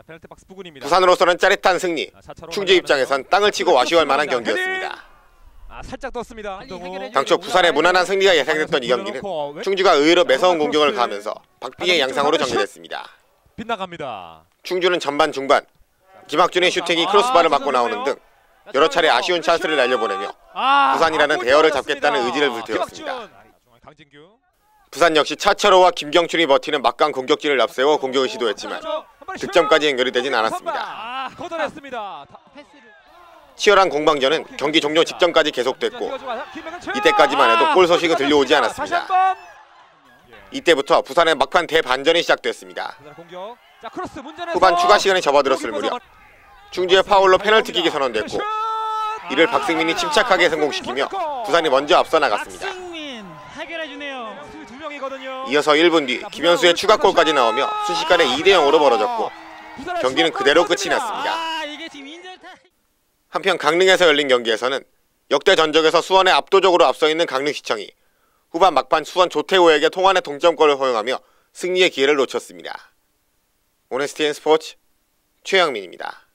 자, 페널티 박스 부근입니다. 부산으로서는 짜릿한 승리. 아, 충주 입장에선 땅을 치고 와쉬워할 만한 경기였습니다. 아, 살짝 떴습니다. 당초 부산의 무난한 승리가 예상됐던 이 경기는 충주가 의외로 매서운 공격을 가하면서 박빙의 양상으로 정리됐습니다. 빗나갑니다. 충주는 전반 중반 김학준의 슈팅이 크로스바를 맞고 나오는 등 여러 차례 아쉬운 찬스를 날려보내며 아, 부산이라는 골 대열을. 잡겠다는 의지를 불태웠습니다. 아. 부산 역시 차철호와 김경춘이 버티는 막강 공격진을 앞세워 공격을 시도했지만 득점까지 연결이 되진 않았습니다. 아, 걷어냈습니다. 다- 치열한 공방전은 경기 종료 직전까지 계속됐고 이때까지만 해도 골 소식은 들려오지 다시 않았습니다. 한번. 이때부터 부산의 막판 대반전이 시작됐습니다. 후반 추가 시간에 접어들었을 무렵 충주의 파울로 페널티킥이 선언됐고 이를 박승민이 침착하게 성공시키며 부산이 먼저 앞서 나갔습니다. 박승민 해결해 주네요. 이어서 1분 뒤 김현수의 추가골까지 나오며 순식간에 2대 0으로 벌어졌고 부산의 경기는 그대로 끝이. 났습니다. 아. 한편 강릉에서 열린 경기에서는 역대 전적에서 수원에 압도적으로 앞서 있는 강릉시청이 후반 막판 수원 조태호에게 통안의 동점골을 허용하며 승리의 기회를 놓쳤습니다. 오네스티엔 스포츠 최영민입니다.